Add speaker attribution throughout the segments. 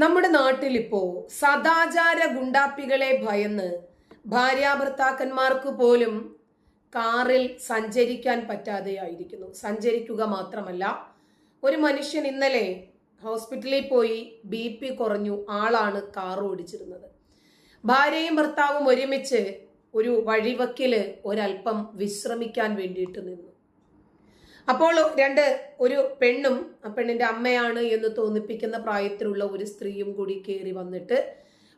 Speaker 1: നമ്മുടെ നാട്ടിലിപ്പോ സദാചാര ഗുണ്ടാപ്പികളെ ഭയന്ന് ഭാര്യാഭർത്താക്കന്മാർക്ക് പോലും കാറിൽ സഞ്ചരിക്കാൻ പറ്റാതെയായിരിക്കുന്നു. സഞ്ചരിക്കുക മാത്രമല്ല ഒരു മനുഷ്യൻ ഇന്നലെ ഹോസ്പിറ്റലിൽ പോയി ബി പി കുറഞ്ഞു ആളാണ് കാർ ഓടിച്ചിരുന്നത്. ഭാര്യയും ഭർത്താവും ഒരുമിച്ച് ഒരു വഴിവക്കിൽ ഒരല്പം വിശ്രമിക്കാൻ വേണ്ടിയിട്ട് നിന്നു. അപ്പോൾ രണ്ട് ഒരു പെണ്ണും ആ പെണ്ണിന്റെ അമ്മയാണ് എന്ന് തോന്നിപ്പിക്കുന്ന പ്രായത്തിലുള്ള ഒരു സ്ത്രീയും കൂടി കയറി വന്നിട്ട്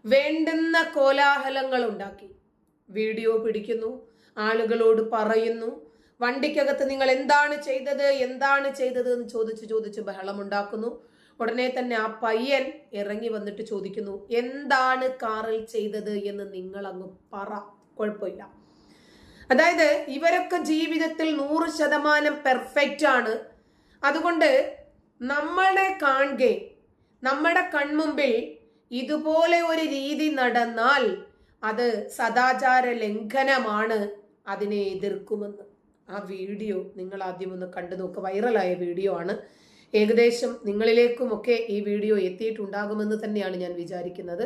Speaker 1: വേണ്ടുന്ന കോലാഹലങ്ങൾ ഉണ്ടാക്കി. വീഡിയോ പിടിക്കുന്നു ആളുകളോട് പറയുന്നു വണ്ടിക്കകത്ത് നിങ്ങൾ എന്താണ് ചെയ്തത് എന്താണ് ചെയ്തത്? എന്ന് ചോദിച്ച് ചോദിച്ച് ബഹളമുണ്ടാക്കുന്നു ഉടനെ തന്നെ ആ പയ്യൻ ഇറങ്ങി വന്നിട്ട് ചോദിക്കുന്നു എന്താണ് കാറിൽ ചെയ്തത്? എന്ന് നിങ്ങൾ അങ്ങ് പറ. കുഴപ്പമില്ല. അതായത് ഇവരൊക്കെ ജീവിതത്തിൽ നൂറ് ശതമാനം പെർഫെക്റ്റ് ആണ്. അതുകൊണ്ട് നമ്മളെ കാണുക നമ്മുടെ കൺമുമ്പിൽ ഇതുപോലെ ഒരു രീതി നടന്നാൽ അത് സദാചാര ലംഘനമാണ് അതിനെ എതിർക്കുമെന്ന്. ആ വീഡിയോ നിങ്ങൾ ആദ്യം ഒന്ന് കണ്ടു നോക്കുക വൈറലായ വീഡിയോ ആണ്. ഏകദേശം നിങ്ങളിലേക്കുമൊക്കെ ഈ വീഡിയോ എത്തിയിട്ടുണ്ടാകുമെന്ന് തന്നെയാണ് ഞാൻ വിചാരിക്കുന്നത്.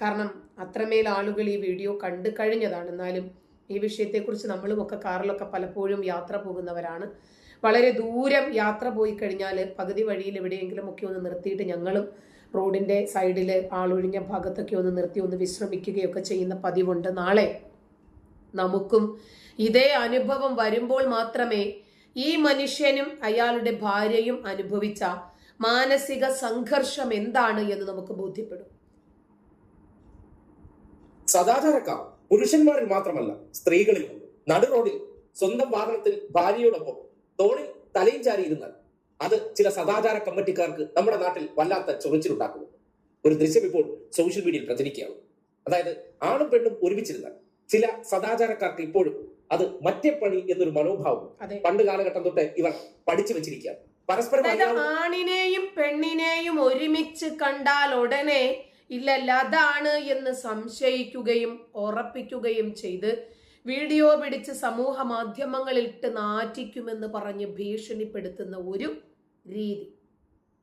Speaker 1: കാരണം അത്രമേൽ ആളുകൾ ഈ വീഡിയോ കണ്ടു കഴിഞ്ഞതാണ്. എന്നാലും ഈ വിഷയത്തെക്കുറിച്ച് നമ്മളുമൊക്കെ കാറിലൊക്കെ പലപ്പോഴും യാത്ര പോകുന്നവരാണ്. വളരെ ദൂരം യാത്ര പോയി കഴിഞ്ഞാൽ പകുതി വഴിയിൽ എവിടെയെങ്കിലും ഒക്കെ ഒന്ന് നിർത്തിയിട്ട് ഞങ്ങളും റോഡിന്റെ സൈഡിൽ ആളൊഴിഞ്ഞ ഭാഗത്തൊക്കെ ഒന്ന് നിർത്തി ഒന്ന് വിശ്രമിക്കുകയൊക്കെ ചെയ്യുന്ന പതിവുണ്ട്. നാളെ നമുക്കും ഇതേ അനുഭവം വരുമ്പോൾ മാത്രമേ ഈ മനുഷ്യനും അയാളുടെ ഭാര്യയും അനുഭവിച്ച മാനസിക സംഘർഷം എന്താണ് എന്ന് നമുക്ക് ബോധ്യപ്പെടും.
Speaker 2: സദാചാരക്കാർ പുരുഷന്മാരിൽ മാത്രമല്ല സ്ത്രീകളിൽ നടു റോഡിൽ സ്വന്തം വാഹനത്തിൽ ഭാര്യയോടൊപ്പം തോണിൽ തലയും ചാരിയിരുന്നാൽ അത് ചില സദാചാര കമ്മിറ്റിക്കാർക്ക് നമ്മുടെ നാട്ടിൽ വല്ലാത്ത ചൊറിച്ചിലുണ്ടാക്കുന്നു. ഒരു ദൃശ്യം ഇപ്പോൾ സോഷ്യൽ മീഡിയയിൽ പ്രചരിക്കുകയാണ്. അതായത് ആണും പെണ്ണും ഒരുമിച്ചിരുന്നാൽ ചില സദാചാരക്കാർക്ക് ഇപ്പോഴും അത് മറ്റേ പണി എന്നൊരു മനോഭാവം പണ്ട് കാലഘട്ടം തൊട്ട് ഇവർ പഠിച്ചു വെച്ചിരിക്കുകയാണ്. പരസ്പരം
Speaker 1: ആണിനെയും പെണ്ണിനെയും ഒരുമിച്ച് കണ്ടാൽ ഉടനെ ഇല്ലല്ല അതാണ് എന്ന് സംശയിക്കുകയും ഉറപ്പിക്കുകയും ചെയ്ത് വീഡിയോ പിടിച്ച് സമൂഹ മാധ്യമങ്ങളിട്ട് നാറ്റിക്കുമെന്ന് പറഞ്ഞ് ഭീഷണിപ്പെടുത്തുന്ന ഒരു രീതി.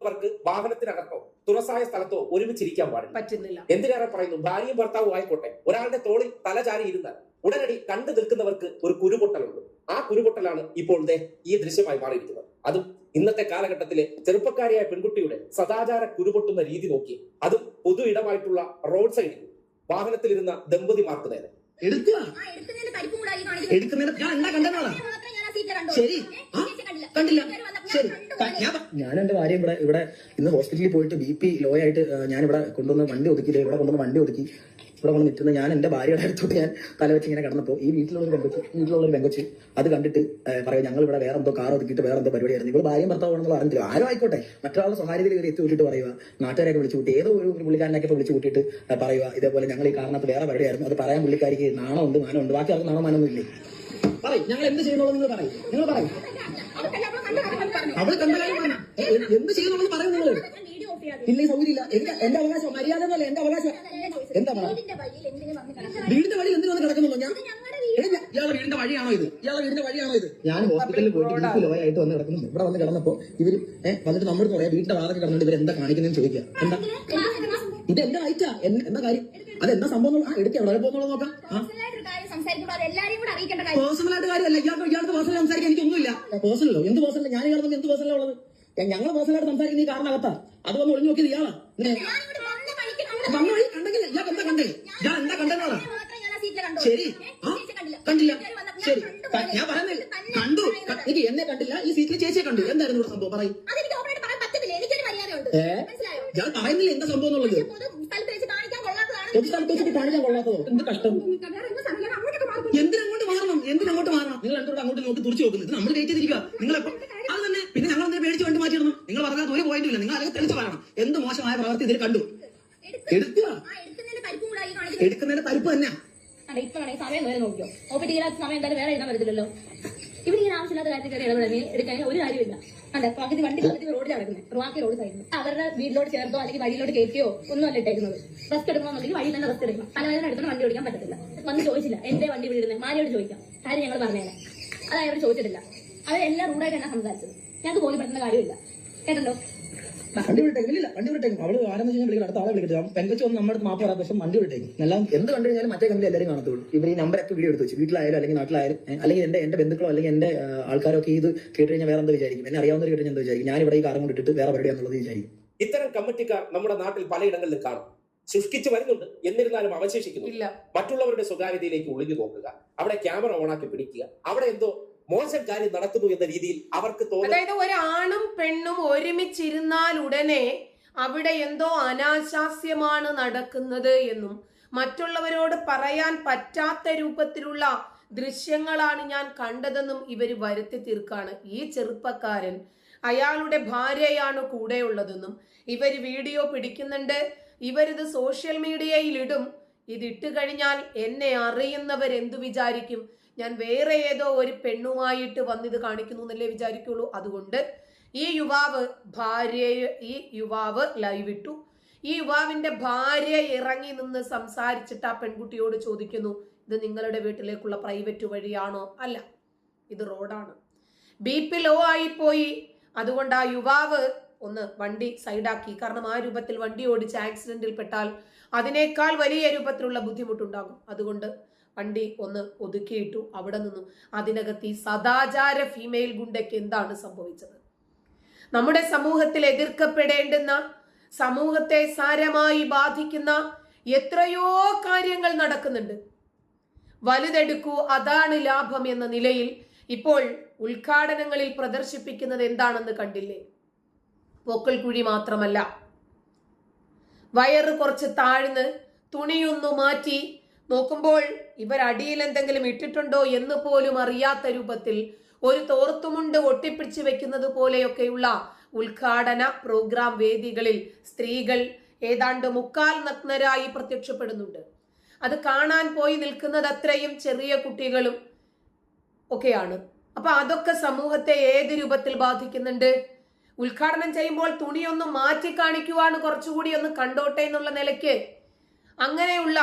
Speaker 2: അവർക്ക് വാഹനത്തിനകത്തോ തുറസായ സ്ഥലത്തോ ഒരുമിച്ചിരിക്കാൻ പാടില്ല.
Speaker 1: പറ്റുന്നില്ല.
Speaker 2: എന്തിനേറെ പറയുന്നു? ഭാര്യയും ഭർത്താവും ആയിക്കോട്ടെ. ഒരാളുടെ തോളിൽ തലചാരി ഇരുന്നാൽ ഉടനടി കണ്ടു നിൽക്കുന്നവർക്ക് ഒരു കുരുപൊട്ടലുണ്ട്. ആ കുരുപൊട്ടലാണ് ഇപ്പോൾ ഈ ദൃശ്യമായി മാറിയിരിക്കുന്നത്. അതും ഇന്നത്തെ കാലഘട്ടത്തിലെ ചെറുപ്പക്കാരിയായ പെൺകുട്ടിയുടെ സദാചാര കുരുപൊട്ടുന്ന രീതി നോക്കി അതും പൊതു ഇടമായിട്ടുള്ള റോഡ് സൈഡിൽ വാഹനത്തിലിരുന്ന ദമ്പതിമാർക്ക് നേരെ.
Speaker 3: ശരി?
Speaker 4: കണ്ടില്ല.
Speaker 3: ശരി.
Speaker 4: ഞാൻ
Speaker 3: എന്റെ ഭാര്യ ഇവിടെ ഇവിടെ ഇന്ന് ഹോസ്പിറ്റലിൽ പോയിട്ട് ബി പി ലോ ആയിട്ട് ഞാൻ ഇവിടെ കൊണ്ടുവന്ന് വണ്ടി ഒതുക്കി. ദേ ഇവിടെ കൊണ്ടുവന്ന് വണ്ടി ഒതുക്കി. ഇവിടെ കൊണ്ട് നിൽക്കുന്ന ഞാൻ എന്റെ ഭാര്യയുടെ അടുത്തോട്ട് ഞാൻ തല വെച്ച് ഇങ്ങനെ കിടന്നപ്പോൾ ഈ വീട്ടിലുള്ള ഒരു പെങ്കൊച്ച് വീട്ടിലുള്ള ഒരു പെങ്കൊച്ച് അത് കണ്ടിട്ട് പറയാം ഞങ്ങൾ ഇവിടെ വേറെ എന്തോ കാർ ഒതുക്കിയിട്ട് വേറെ എന്തോ പരിപാടിയായിരുന്നു. ഇവിടെ ഭാര്യയും ഭർത്താവാണെന്നുള്ള അറിഞ്ഞില്ല ആരും ആയിക്കോട്ടെ. മറ്റൊരാളുടെ സ്വകാര്യതയിൽ കയറി എത്തി വിട്ടിട്ട് പറയുക നാട്ടുകാരൊക്കെ വിളിച്ചു കൂട്ടി ഏതോ ഒരു പുള്ളിക്കാരനൊക്കെ വിളിച്ചു കൂട്ടിയിട്ട് പറയുക ഇതേപോലെ ഞങ്ങൾ ഈ കാരണത്ത് വേറെ പരിപാടിയായിരുന്നു. അത് പറയാൻ പുള്ളിക്കാരിക്ക് നാണമുണ്ട് ഉണ്ട് ബാക്കി ആർക്കും നാണോ മാനൊന്നും ഇല്ലേ? പറയും ഞങ്ങൾ എന്ത് ചെയ്യുന്നുള്ളത് നിങ്ങൾ പറയും. നിങ്ങൾ പറയും. അവൾ കണ്ട കാര്യം എന്ത് ചെയ്യുന്നുള്ളത് പറയും നിങ്ങൾ ഇല്ല സൗകര്യമില്ല. സൗകര്യം ഇല്ല എനിക്ക് എന്റെ അവകാശം. മര്യാദ എന്നല്ല എന്റെ അവകാശം എന്താ
Speaker 4: വീടിന്റെ വഴിയിൽ എന്തിനു വന്ന് കിടക്കണം?
Speaker 3: വീടിന്റെ വഴി എന്തിനു വന്ന് കിടക്കുന്നുള്ളൂ ഞാൻ ഇയാളെ വീടിന്റെ വഴിയാണോ ഇത്? ഇയാളെ വീടിന്റെ വഴിയാണോ ഇത്? ഞാൻ ഹോസ്പിറ്റലിൽ പോയിട്ട് വീട്ടിൽ ലോയായിട്ട് വന്ന് കിടക്കുന്നു. ഇവിടെ വന്ന് കിടന്നപ്പോ ഇവർ വന്നിട്ട് നമ്മൾ പറയാം വീടിന്റെ വാതൊക്കെ കിടന്നിട്ട് ഇവർ എന്താ കാണിക്കുന്നതെന്ന് ചോദിക്കുക എന്താ? ഇത് എന്താ റൈറ്റാ എന്താ കാര്യം? അത് എന്താ സംഭവം ആ എടുക്കാം എവിടെ പോകുന്നുള്ളത് നോക്കാം. പേഴ്സണലായിട്ട് ആയിട്ട് കാര്യമല്ല. ഇയാൾക്ക് ഇയാൾക്ക് പേഴ്സണൽ സംസാരിക്കാൻ എനിക്കൊന്നുമില്ല. പേഴ്സണലോ? എന്ത് പേഴ്സണല്ല ഞാൻ ഇയാൾ എന്ത് പേഴ്സണലാ ഉള്ളത്? ഞങ്ങൾ പേഴ്സണലായിട്ട് സംസാരിക്കുന്ന ഈ കാരണകത്താ അത് വന്ന് ഒളിഞ്ഞു നോക്കിയത് ഇയാളാ.
Speaker 4: വന്ന
Speaker 3: വഴി കണ്ടെങ്കിൽ ഇയാൾക്ക് എന്താ കണ്ടേ?
Speaker 4: ഞാൻ എന്താ കണ്ടെന്നാണ്.
Speaker 3: ശരി?
Speaker 4: കണ്ടില്ല.
Speaker 3: ശരി.
Speaker 4: ഞാൻ
Speaker 3: പറയുന്നില്ല കണ്ടു. എനിക്ക് എന്നെ കണ്ടില്ല. ഈ സീറ്റിൽ ചേച്ചിയെ കണ്ടു. എന്തായിരുന്നു ഇവിടെ സംഭവം? പറയും. ഞാൻ പറയുന്നില്ല എന്താ സംഭവം എന്നുള്ളത്.
Speaker 4: സ്ഥലത്ത്
Speaker 3: വെച്ചിട്ട് കാണിക്കാൻ കൊള്ളാത്തതോ? എന്ത് കഷ്ടം? എന്തിനങ്ങോട്ട് മാറണം? എന്തിനങ്ങോട്ട് മാറണം? നിങ്ങൾ എന്തോട് അങ്ങോട്ട് നോക്കി തുറച്ചു നോക്കുന്നത് നമ്മൾ കയറ്റിയിരിക്കുക നിങ്ങൾ എപ്പോ അത് തന്നെ പിന്നെ ഞങ്ങൾ എന്തിനാ പേടിച്ച് വണ്ടി മാറ്റിയിരുന്നു നിങ്ങൾ പറഞ്ഞാൽ ഒരു പോയിന്റും ഇല്ല. നിങ്ങൾ അല്ലെങ്കിൽ തെളിച്ച് പറയണം. എന്ത് മോശമായ പ്രവൃത്തി ഇതിൽ കണ്ടു? എടുക്കുക
Speaker 4: എടുക്കുന്നതിന്റെ പരിപ്പ്
Speaker 3: തന്നെ.
Speaker 4: ഇപ്പൊ സമയം വരെ നോക്കിയോ? ഓപ്പി തീരാത്ത സമയം എന്തായാലും വേറെ എഴുതാൻ പറ്റത്തില്ലല്ലോ. ഇവിടെ ഇങ്ങനെ ആവശ്യമില്ലാത്ത കാര്യത്തിൽ കയറി ഇടപെടാൻ എടുക്കാൻ ഒരു കാര്യമില്ല അതെ പകുതി വണ്ടി പകുതി റോഡിൽ നടക്കുന്നത് റുവാക്കി റോഡ് സൈഡിൽ അവരുടെ വീട്ടിലോട്ട് ചേർത്തോ അല്ലെങ്കിൽ വഴിയിലോട്ട് കയറ്റിയോ ഒന്നും അല്ല ഇട്ടേക്കുന്നത് റെസ്റ്റ് എടുക്കണമെന്നുണ്ടെങ്കിൽ വഴിയിൽ തന്നെ റെസ്റ്റ് എടുക്കണം. പലവേദന എടുത്തോണ്ട് വണ്ടി ഓടിക്കാൻ പറ്റത്തില്ല. വന്ന് ചോദിച്ചില്ല എന്റെ വണ്ടി വിടുന്നത് മാരിയോട് ചോദിക്കാം. കാര്യം ഞങ്ങൾ പറഞ്ഞേനെ അത് അയാൾ ചോദിച്ചിട്ടില്ല. അവർ എല്ലാ റൂഡായിട്ട് തന്നെ സംസാരിച്ചത്. ഞങ്ങൾക്ക് ബോധ്യപ്പെടുത്തുന്ന കാര്യമില്ല. കേട്ടല്ലോ
Speaker 3: വണ്ടി വിട്ടേക്കും. ഇല്ല വണ്ടി വിട്ടേക്കും. അവൾ ആരെന്ന് വെച്ചാൽ വിളിക്കണം അടുത്ത ആളെ വിളിക്കും പെങ്കച്ച് വന്ന് നമ്മുടെ മാപ്പ് പറയാത്ത പക്ഷെ വണ്ടി വിട്ടേക്കും. എല്ലാം എന്ത് കണ്ടു കഴിഞ്ഞാലും മറ്റേ കമ്പനി എല്ലാവരും കാണത്തുള്ളൂ. ഇവർ ഈ നമ്പർ നമ്പറൊക്കെ വീഡിയോ എടുത്ത് വെച്ചു. വീട്ടിലായാലും അല്ലെങ്കിൽ നാട്ടിലായാലും അല്ലെങ്കിൽ എന്റെ എന്റെ ബന്ധുക്കളോ അല്ലെങ്കിൽ എന്റെ ആൾക്കാരോ ആൾക്കാരൊക്കെ ഇത് കേട്ട് കഴിഞ്ഞാൽ വേറെ എന്താ വിചാരിക്കും? എന്നെ അറിയാവുന്നവർ കേട്ട് എന്താ വിചാരിക്കും? ഞാൻ ഇവിടെ ഈ കാരം കൊണ്ടിട്ട് വേറെ പരിപാടിയാന്നുള്ളത് വിചാരിക്കും.
Speaker 2: ഇത്തരം കമ്മിറ്റിക്കാർ നമ്മുടെ നാട്ടിൽ പലയിടങ്ങളിലും കാണും. സൃഷ്ടിച്ചു വരുന്നുണ്ട്. എന്നിരുന്നാലും അവശേഷിക്കുന്നു.
Speaker 1: ഇല്ല.
Speaker 2: മറ്റുള്ളവരുടെ സ്വകാര്യതയിലേക്ക് ഒളിഞ്ഞു നോക്കുക. അവിടെ ക്യാമറ ഓണാക്കി പിടിക്കുക. അവിടെ എന്തോ മോശം കാര്യം നടക്കുന്നു എന്ന രീതിയിൽ അവർക്ക് തോന്നുന്നു.
Speaker 1: അതായത് ഒരാണും പെണ്ണും ഒരുമിച്ചിരുന്നാൽ ഉടനെ അവിടെ എന്തോ അനാശാസ്യമാണ് നടക്കുന്നത് എന്നും മറ്റുള്ളവരോട് പറയാൻ പറ്റാത്ത രൂപത്തിലുള്ള ദൃശ്യങ്ങളാണ് ഞാൻ കണ്ടതെന്നും ഇവർ വരുത്തി തീർക്കാണ്. ഈ ചെറുപ്പക്കാരൻ അയാളുടെ ഭാര്യയാണ് കൂടെയുള്ളതെന്നും ഇവർ വീഡിയോ പിടിക്കുന്നുണ്ട്. ഇവരിത് സോഷ്യൽ മീഡിയയിൽ ഇടും. ഇതിട്ട് കഴിഞ്ഞാൽ എന്നെ അറിയുന്നവർ എന്തു വിചാരിക്കും? ഞാൻ വേറെ ഏതോ ഒരു പെണ്ണുമായിട്ട് വന്നിത് കാണിക്കുന്നു എന്നല്ലേ വിചാരിക്കുള്ളൂ. അതുകൊണ്ട് ഈ യുവാവ് ഭാര്യയെ ഈ യുവാവ് ലൈവ് ഇട്ടു. ഈ യുവാവിന്റെ ഭാര്യ ഇറങ്ങി നിന്ന് സംസാരിച്ചിട്ട് ആ പെൺകുട്ടിയോട് ചോദിക്കുന്നു ഇത് നിങ്ങളുടെ വീട്ടിലേക്കുള്ള പ്രൈവറ്റ് വഴിയാണോ? അല്ല ഇത് റോഡാണ് ബി പി ലോ ആയിപ്പോയി. അതുകൊണ്ട് ആ യുവാവ് ഒന്ന് വണ്ടി സൈഡാക്കി കാരണം ആ രൂപത്തിൽ വണ്ടി ഓടിച്ച് ആക്സിഡന്റിൽ പെട്ടാൽ അതിനേക്കാൾ വലിയ രൂപത്തിലുള്ള ബുദ്ധിമുട്ടുണ്ടാകും. അതുകൊണ്ട് വണ്ടി ഒന്ന് ഒതുക്കിയിട്ടു അവിടെ നിന്നു. അതിനകത്ത് ഈ സദാചാര ഫീമെയിൽ ഗുണ്ടയ്ക്ക് എന്താണ് സംഭവിച്ചത്? നമ്മുടെ സമൂഹത്തിൽ എതിർക്കപ്പെടേണ്ടുന്ന സമൂഹത്തെ സാരമായി ബാധിക്കുന്ന എത്രയോ കാര്യങ്ങൾ നടക്കുന്നുണ്ട്. വലുതെടുക്കൂ അതാണ് ലാഭം എന്ന നിലയിൽ ഇപ്പോൾ ഉദ്ഘാടനങ്ങളിൽ പ്രദർശിപ്പിക്കുന്നത് എന്താണെന്ന് കണ്ടില്ലേ? പൊക്കൽ കുഴി മാത്രമല്ല. വയറ് കുറച്ച് താഴ്ന്ന് തുണിയൊന്നു മാറ്റി നോക്കുമ്പോൾ ഇവർ അടിയിൽ എന്തെങ്കിലും ഇട്ടിട്ടുണ്ടോ എന്ന് പോലും അറിയാത്ത രൂപത്തിൽ ഒരു തോർത്തുമുണ്ട് ഒട്ടിപ്പിടിച്ച് വെക്കുന്നത് പോലെയൊക്കെയുള്ള ഉദ്ഘാടന പ്രോഗ്രാം വേദികളിൽ സ്ത്രീകൾ ഏതാണ്ട് മുക്കാൽ നഗ്നരായി പ്രത്യക്ഷപ്പെടുന്നുണ്ട്. അത് കാണാൻ പോയി നിൽക്കുന്നത് അത്രയും ചെറിയ കുട്ടികളും ഒക്കെയാണ്. അപ്പൊ അതൊക്കെ സമൂഹത്തെ ഏത് രൂപത്തിൽ ബാധിക്കുന്നുണ്ട്? ഉദ്ഘാടനം ചെയ്യുമ്പോൾ തുണിയൊന്നും മാറ്റി കാണിക്കുവാണ് കുറച്ചുകൂടി ഒന്ന് കണ്ടോട്ടെ എന്നുള്ള നിലയ്ക്ക് അങ്ങനെയുള്ള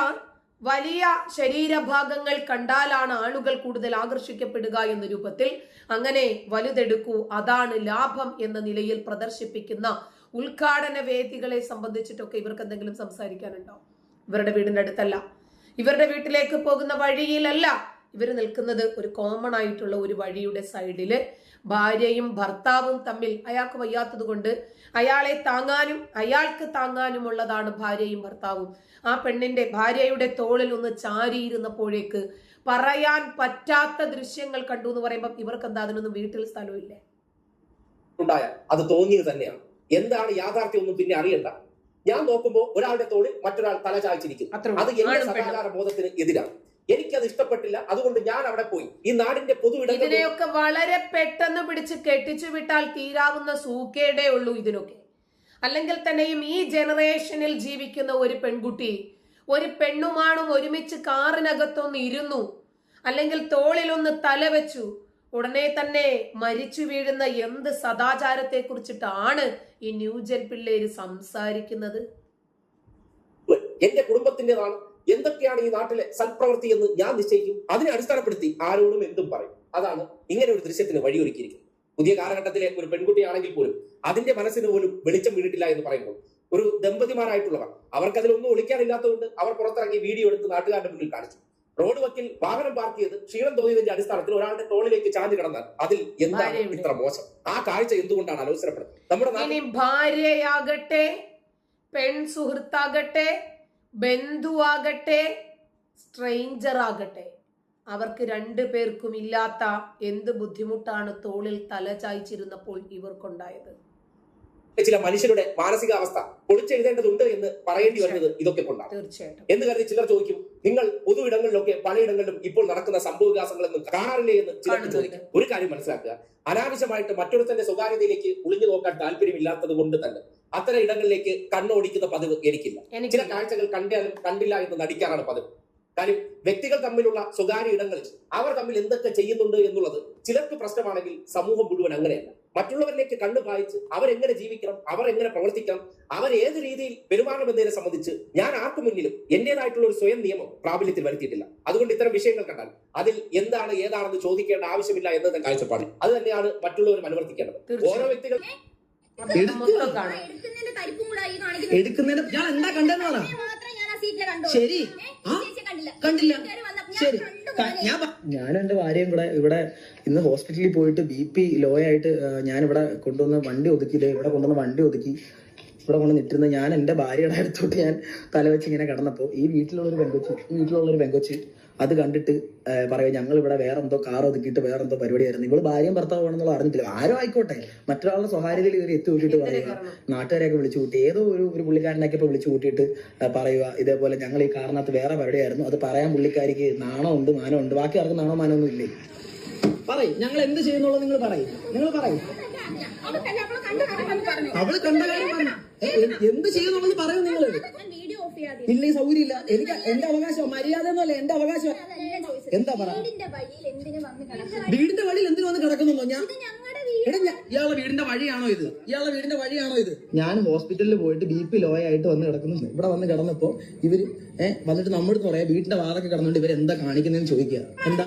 Speaker 1: വലിയ ശരീരഭാഗങ്ങൾ കണ്ടാലാണ് ആളുകൾ കൂടുതൽ ആകർഷിക്കപ്പെടുക എന്ന രൂപത്തിൽ അങ്ങനെ വലുതെടുക്കൂ അതാണ് ലാഭം എന്ന നിലയിൽ പ്രദർശിപ്പിക്കുന്ന ഉദ്ഘാടന വേദികളെ സംബന്ധിച്ചിട്ടൊക്കെ ഇവർക്ക് എന്തെങ്കിലും സംസാരിക്കാനുണ്ടോ? ഇവരുടെ വീടിന്റെ അടുത്തല്ല ഇവരുടെ വീട്ടിലേക്ക് പോകുന്ന വഴിയിലല്ല ഇവർ നിൽക്കുന്നത് ഒരു കോമൺ ആയിട്ടുള്ള ഒരു വഴിയുടെ സൈഡിൽ ഭാര്യയും ഭർത്താവും തമ്മിൽ അയാൾക്ക് വയ്യാത്തത് കൊണ്ട് അയാളെ താങ്ങാനും അയാൾക്ക് താങ്ങാനുമുള്ളതാണ് ഭാര്യയും ഭർത്താവും. ആ പെണ്ണിന്റെ ഭാര്യയുടെ തോളിൽ ഒന്ന് ചാരിയിരുന്നപ്പോഴേക്ക് പറയാൻ പറ്റാത്ത ദൃശ്യങ്ങൾ കണ്ടു എന്ന് പറയുമ്പോൾ ഇവർക്ക് എന്താ അതിനൊന്നും വീട്ടിൽ സ്ഥലമില്ലേ
Speaker 2: ഉണ്ടായ അത് തോന്നിയത് തന്നെയാണ്. എന്താണ് യാഥാർത്ഥ്യം ഒന്നും പിന്നെ അറിയണ്ട. ഞാൻ നോക്കുമ്പോൾ ഒരാളുടെ തോളിൽ മറ്റൊരാൾ തല ചായ്ച്ചിരിക്കുന്നു. അത്. എന്റെ സദാചാര ബോധത്തിന് എതിരാണ്. എനിക്കത് ഇഷ്ടപ്പെട്ടില്ല. അതുകൊണ്ട് ഞാൻ അവിടെ പോയി. ഈ നാടിന്റെ പൊതു
Speaker 1: ഇതിനെയൊക്കെ വളരെ പെട്ടെന്ന് പിടിച്ച് കെട്ടിച്ചു വിട്ടാൽ തീരാവുന്ന സൂക്കേടേ ഉള്ളൂ ഇതിനൊക്കെ. അല്ലെങ്കിൽ തന്നെയും ഈ ജനറേഷനിൽ ജീവിക്കുന്ന ഒരു പെൺകുട്ടി ഒരു പെണ്ണുമാണും ഒരുമിച്ച് കാറിനകത്തൊന്ന് ഇരുന്നു. അല്ലെങ്കിൽ തോളിലൊന്ന് തല വെച്ചു ഉടനെ തന്നെ മരിച്ചു വീഴുന്ന എന്ത് സദാചാരത്തെ കുറിച്ചിട്ടാണ് ഈ ന്യൂജൻ പിള്ളേര് സംസാരിക്കുന്നത്?
Speaker 2: എന്റെ കുടുംബത്തിന്റേതാണ് എന്തൊക്കെയാണ് ഈ നാട്ടിലെ സൽപ്രവൃത്തി എന്ന് ഞാൻ നിശ്ചയിക്കും? അതിനെ അടിസ്ഥാനപ്പെടുത്തി ആരോടും എന്തും പറയും. അതാണ് ഇങ്ങനെ ഒരു ദൃശ്യത്തിന് വഴിയൊരുക്കിയിരിക്കുന്നത്. പുതിയ കാലഘട്ടത്തിലെ ഒരു പെൺകുട്ടിയാണെങ്കിൽ പോലും അതിന്റെ മനസ്സിന് പോലും വെളിച്ചം വീണിട്ടില്ല എന്ന് പറയുമ്പോൾ ഒരു ദമ്പതിമാരായിട്ടുള്ളവർ അവർക്ക് അതിലൊന്നും ഒളിക്കാനില്ലാത്തതുകൊണ്ട് അവർ പുറത്തിറങ്ങി വീഡിയോ എടുത്ത് നാട്ടുകാരുടെ മുന്നിൽ കാണിച്ചു. റോഡ് വക്കിൽ വാഹനം പാർക്ക് ചെയ്ത് ക്ഷീണം തോന്നിയതിന്റെ അടിസ്ഥാനത്തിൽ ഒരാളുടെ ടോളിലേക്ക് ചാഞ്ഞു കിടന്നാൽ അതിൽ എന്താണ് ഇത്ര മോശം? ആ കാഴ്ച എന്തുകൊണ്ടാണ് അലോസരപ്പെടുന്നത്? നമ്മുടെ
Speaker 1: ഭാര്യയാകട്ടെ പെൺ സുഹൃത്താകട്ടെ ബന്ധുവാകട്ടെ സ്ട്രെയിഞ്ചർ ആകട്ടെ അവർക്ക് രണ്ടു പേർക്കും ഇല്ലാത്ത എന്ത് ബുദ്ധിമുട്ടാണ് തോളിൽ തല ചായ്ച്ചിരുന്നപ്പോൾ ഇവർക്കുണ്ടായത്?
Speaker 2: ചില മനുഷ്യരുടെ മാനസികാവസ്ഥ പൊളിച്ചെഴുതേണ്ടതുണ്ട് എന്ന് പറയേണ്ടി വരുന്നത് ഇതൊക്കെ കൊണ്ടാണ്.
Speaker 1: തീർച്ചയായിട്ടും.
Speaker 2: എന്ന് കരുതി ചിലർ ചോദിക്കും നിങ്ങൾ പൊതു ഇടങ്ങളിലൊക്കെ പലയിടങ്ങളിലും ഇപ്പോൾ നടക്കുന്ന സംഭവവികാസങ്ങളൊന്നും കാണാറില്ലേ എന്ന്? ചിലർ ചോദിക്കും. ഒരു കാര്യം മനസ്സിലാക്കുക അനാവശ്യമായിട്ട് മറ്റൊരുത്തന്റെ സ്വകാര്യതയിലേക്ക് ഒളിഞ്ഞു നോക്കാൻ താല്പര്യമില്ലാത്തത് കൊണ്ട് തന്നെ. അത്തരം ഇടങ്ങളിലേക്ക് കണ്ണോടിക്കുന്ന പതിവ് എനിക്കില്ല. ചില കാഴ്ചകൾ കണ്ടാലും കണ്ടില്ല എന്ന് നടിക്കാറാണ് പതിവ്. കാര്യം വ്യക്തികൾ തമ്മിലുള്ള സ്വകാര്യ ഇടങ്ങളിൽ അവർ തമ്മിൽ എന്തൊക്കെ ചെയ്യുന്നുണ്ട് എന്നുള്ളത് ചിലർക്ക് പ്രശ്നമാണെങ്കിൽ സമൂഹം മുഴുവൻ അങ്ങനെയല്ല. മറ്റുള്ളവരിലേക്ക് കണ്ണു പായിച്ച് അവരെങ്ങനെ ജീവിക്കണം അവർ എങ്ങനെ പ്രവർത്തിക്കണം അവർ ഏത് രീതിയിൽ പെരുമാറണം എന്നതിനെ സംബന്ധിച്ച് ഞാൻ ആർക്കു മുന്നിലും എന്റേതായിട്ടുള്ള ഒരു സ്വയം നിയമം പ്രാബല്യത്തിൽ വരുത്തിയിട്ടില്ല. അതുകൊണ്ട് ഇത്തരം വിഷയങ്ങൾ കണ്ടാൽ അതിൽ എന്താണ് ഏതാണെന്ന് ചോദിക്കേണ്ട ആവശ്യമില്ല എന്നത് കാഴ്ചപ്പാട് അത് തന്നെയാണ് മറ്റുള്ളവരും അനുവർത്തിക്കേണ്ടത്. ഓരോ വ്യക്തികൾ
Speaker 4: എടുക്കുന്നതിന്റെ
Speaker 3: ഞാൻ എന്താ കണ്ടെന്ന് പറ.
Speaker 4: മാത്രം ഞാൻ ആ സീറ്റിലെ കണ്ടു.
Speaker 3: ശരി.
Speaker 4: കണ്ടില്ല. ഞാൻ
Speaker 3: ശരി.
Speaker 4: കണ്ടു
Speaker 3: ക- ഞാൻ എന്റെ ഭാര്യയും കൂടെ ഇവിടെ ഇന്ന് ഹോസ്പിറ്റലിൽ പോയിട്ട് ബി പി ലോ ആയിട്ട് ഞാൻ ഇവിടെ കൊണ്ടുവന്ന് വണ്ടി ഒതുക്കി ദേ ഇവിടെ കൊണ്ടുവന്ന് വണ്ടി ഒതുക്കി. ഇവിടെ കൊണ്ട് നിൽക്കുന്ന ഞാൻ എന്റെ ഭാര്യയുടെ അടുത്തോട്ട് ഞാൻ തലവെച്ച് ഇങ്ങനെ കിടന്നപ്പോൾ ഈ വീട്ടിലുള്ളൊരു പെങ്കൊച്ച് ഈ വീട്ടിലുള്ളൊരു പെങ്കൊച്ച് അത് കണ്ടിട്ട് പറയുക ഞങ്ങൾ ഇവിടെ വേറെ എന്തോ കാർ ഒതുക്കിയിട്ട് വേറെ എന്തോ പരിപാടിയായിരുന്നു. ഇവൾ ഭാര്യയും ഭർത്താവാണെന്നുള്ള അറിഞ്ഞിട്ടില്ല. ആരോ ആയിക്കോട്ടെ. മറ്റൊരാളുടെ സ്വകാര്യതയിൽ ഇവർ എത്തി കൂട്ടിയിട്ട് പറയുക നാട്ടുകാരെയൊക്കെ വിളിച്ചു കൂട്ടി. ഏതോ ഒരു ഒരു പുള്ളിക്കാരനൊക്കെ ഇപ്പൊ വിളിച്ചു കൂട്ടിയിട്ട് പറയുക ഇതേപോലെ ഞങ്ങൾ ഈ കാറിനകത്ത് വേറെ പരിപാടിയായിരുന്നു. അത് പറയാൻ പുള്ളിക്കാരിക്ക് നാണോ ഉണ്ട് നാണമുണ്ട് ഉണ്ട്? ബാക്കി ആർക്കും നാണോ മാനോ ഒന്നും ഇല്ലേ? പറയും. ഞങ്ങൾ എന്ത് ചെയ്യുന്നുള്ളത് നിങ്ങൾ പറയും. നിങ്ങൾ പറയും.
Speaker 4: അവളെ കണ്ടു
Speaker 3: എന്ത് ചെയ്യുന്നുള്ളത് പറയും നിങ്ങൾ
Speaker 4: ഞാൻ വീഡിയോ ഓഫ് ചെയ്യാതെ
Speaker 3: ഇല്ല ഈ സൗകര്യം ഇല്ല എനിക്ക് എന്റെ അവകാശം മര്യാദ എന്നല്ല എന്റെ അവകാശം എന്താ പറ?
Speaker 4: വീടിന്റെ വഴിയിൽ എന്തിനു വന്ന് കിടക്കുന്നുണ്ടോ
Speaker 3: വീടിന്റെ വഴിയിൽ എന്തിനു വന്ന് കിടക്കുന്നു ഞാൻ?
Speaker 4: ഇത് ഞങ്ങളുടെ വീട്.
Speaker 3: എടാ ഞാ- ഇയാളുടെ വീടിന്റെ വഴിയാണോ ഇത്? ഇയാളുടെ വീടിന്റെ വഴിയാണോ ഇത്? ഞാൻ ഹോസ്പിറ്റലിൽ പോയിട്ട് ബി പി ലോ ആയിട്ട് വന്ന് കിടക്കുന്നു ഇവിടെ വന്ന് കിടന്നപ്പോ ഇവർ ഏഹ് വന്നിട്ട് നമ്മുടെ പറയാ വീടിന്റെ വാതൊക്കെ കിടന്നുകൊണ്ട് ഇവർ എന്താ? കാണിക്കുന്നതെന്ന് ചോദിക്കുക എന്താ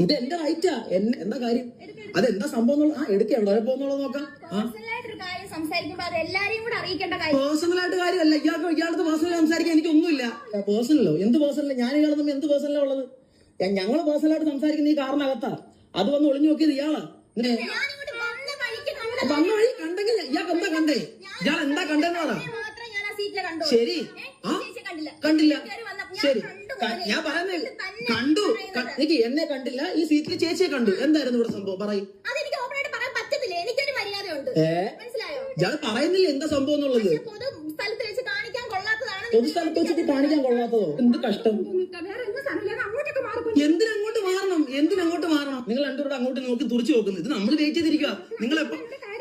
Speaker 3: ഇത് എന്റെ റൈറ്റാ എന്താ കാര്യം? അതെന്താ സംഭവം ആ എടുക്കുക എവിടെ പോകുന്നുള്ളത് നോക്കാം.
Speaker 4: സംസാരിക്കുമ്പോ അത് എല്ലാരെയും കൂടെ അറിയിക്കേണ്ട കാര്യം
Speaker 3: പേഴ്സണൽ ആയിട്ട് കാര്യമല്ല. ഇയാൾക്ക് ഇയാളുടെ പേഴ്സണൽ സംസാരിക്കാൻ എനിക്കൊന്നുമില്ല. പേഴ്സണലോ എന്ത് പേഴ്സണലോ ഞാൻ ഇയാൾ തമ്മിൽ എന്ത് പേഴ്സണലോ ഉള്ളത്? ഞങ്ങൾ പേഴ്സണലായിട്ട് സംസാരിക്കുന്ന ഈ കാറിനകത്താ. അത് വന്ന് ഒളിഞ്ഞു നോക്കിയത് ഇയാളാ.
Speaker 4: വന്ന
Speaker 3: വഴി കണ്ടെങ്കിൽ ഇയാൾക്ക് എന്താ കണ്ടേ? ഇയാൾ എന്താ കണ്ടെന്ന് പറ. ശരി. ആ?
Speaker 4: കണ്ടില്ല.
Speaker 3: ശരി. ഞാൻ പറയുന്നത് കണ്ടു. എനിക്ക് എന്നെ കണ്ടില്ല. ഈ സീറ്റിൽ ചേച്ചിയെ കണ്ടു. എന്തായിരുന്നു ഇവിടെ സംഭവം? പറയും. ഇയാൾ പറയുന്നില്ല എന്താ സംഭവം എന്നുള്ളത്.
Speaker 4: പൊതുസ്ഥലത്ത് പൊതു സ്ഥലത്ത് വെച്ച് കാണിക്കാൻ കൊള്ളാത്തതാണ്
Speaker 3: പൊതു സ്ഥലത്ത് വെച്ചിട്ട് കാണിക്കാൻ കൊള്ളാത്തതോ? എന്ത് കഷ്ടം? എന്തിനങ്ങോട്ട് മാറണം? എന്തിനങ്ങോട്ട് മാറണം? നിങ്ങൾ രണ്ടുപേരും അങ്ങോട്ട് നോക്കി തുറച്ചു നോക്കുന്നു. ഇത് നമ്മൾ വെയിറ്റ് ചെയ്തിരിക്കുക നിങ്ങൾ എപ്പോ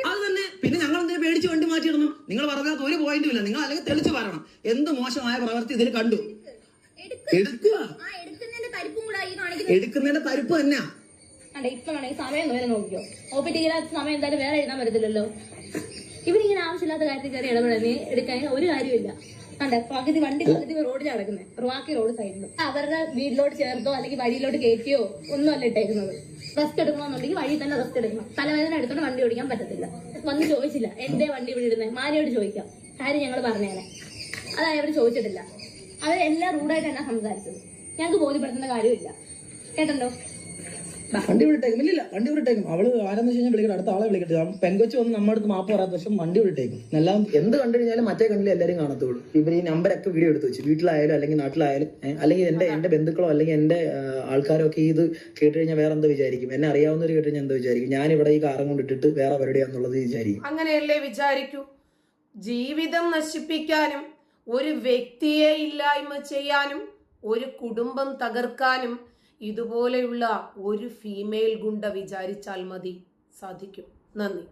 Speaker 3: അത് തന്നെ. പിന്നെ ഞങ്ങൾ എന്തിനാ പേടിച്ച് വണ്ടി മാറ്റിയിടണം നിങ്ങൾ പറഞ്ഞാൽ ഒരു പോയിന്റും ഇല്ല. നിങ്ങൾ അല്ലെങ്കിൽ തെളിച്ച് പറയണം. എന്ത് മോശമായ പ്രവൃത്തി ഇതിൽ കണ്ടു. എടുക്കുക
Speaker 4: എടുക്കുന്നതിന്റെ
Speaker 3: പരിപ്പ്
Speaker 4: തന്നെ. ഇപ്പൊ വേണമെങ്കിൽ സമയം വരെ നോക്കിയോ പി സമയം എന്തായാലും വേറെ എഴുതാൻ പറ്റത്തില്ലല്ലോ. ഇവരിങ്ങനെ ആവശ്യമില്ലാത്ത കാര്യത്തിൽ കയറി ഇടപെടുന്നേ എടുക്കാൻ ഒരു കാര്യമില്ല അതെ പകുതി വണ്ടി പകുതി റോഡിൽ നടക്കുന്നത് റുവാക്കി റോഡ് സൈഡിലും അവരുടെ വീട്ടിലോട്ട് ചേർത്തോ അല്ലെങ്കിൽ വഴിയിലോട്ട് കയറ്റിയോ ഒന്നും അല്ല ഇട്ടേക്കുന്നത്. റെസ്റ്റ് എടുക്കണമെന്നുണ്ടെങ്കിൽ വഴി തന്നെ റെസ്റ്റ് എടുക്കണം. തലവേദന എടുത്തോണ്ട് വണ്ടി ഓടിക്കാൻ പറ്റത്തില്ല. വന്ന് ചോദിച്ചില്ല എന്റെ വണ്ടി ഇവിടെ ഇടുന്നത് മാരിയോട് ചോദിക്കാം. കാര്യം ഞങ്ങൾ പറഞ്ഞേനെ. അതായത് അവർ ചോദിച്ചിട്ടില്ല. അവരെല്ലാം റൂഡായിട്ട് തന്നെ സംസാരിച്ചത്? ഞങ്ങൾക്ക് ബോധ്യപ്പെടുത്തേണ്ട കാര്യമില്ല. കേട്ടല്ലോ?
Speaker 3: വണ്ടി വിട്ടേക്കും ഇല്ല വണ്ടി വിളിട്ടേക്കും അവൾ ആരെന്ന് വെച്ച് കഴിഞ്ഞാൽ വിളിക്കട്ടെ അടുത്ത ആളെ വിളിക്കട്ടെ. പെങ്കൊച്ച് വന്ന് നമ്മുടെ അടുത്ത് മാപ്പ് പറയാത്ത പക്ഷെ വണ്ടി വിളിട്ടേക്കും എല്ലാം എന്ത് കണ്ടു കഴിഞ്ഞാലും മറ്റേ കണ്ടില്ല എല്ലാവരും കാണത്തുള്ളൂ. ഇവർ ഈ നമ്പരൊക്കെ വീഡിയോ എടുത്ത് വെച്ചു. വീട്ടിലായാലും അല്ലെങ്കിൽ നാട്ടിലായാലും അല്ലെങ്കിൽ എന്റെ എന്റെ ബന്ധുക്കളോ അല്ലെങ്കിൽ എന്റെ ആൾക്കാരോ ഒക്കെ ഇത് കേട്ട് കഴിഞ്ഞാൽ വേറെ എന്താ വിചാരിക്കും? എന്നെ അറിയാവുന്നവർ കേട്ട് കഴിഞ്ഞാൽ എന്താ വിചാരിക്കും? ഞാൻ ഇവിടെ ഈ കാറും കൊണ്ട് ഇട്ടിട്ട് വേറെ അവരുടെയാന്നുള്ളത് വിചാരിക്കും.
Speaker 1: അങ്ങനെയല്ലേ വിചാരിക്കൂ? ജീവിതം നശിപ്പിക്കാനും ഒരു വ്യക്തിയെ ഇല്ലായ്മ ചെയ്യാനും ഒരു കുടുംബം തകർക്കാനും ഇതുപോലെയുള്ള ഒരു ഫീമെയിൽ ഗുണ്ട വിചാരിച്ചാൽ മതി. സാധിക്കും. നന്ദി.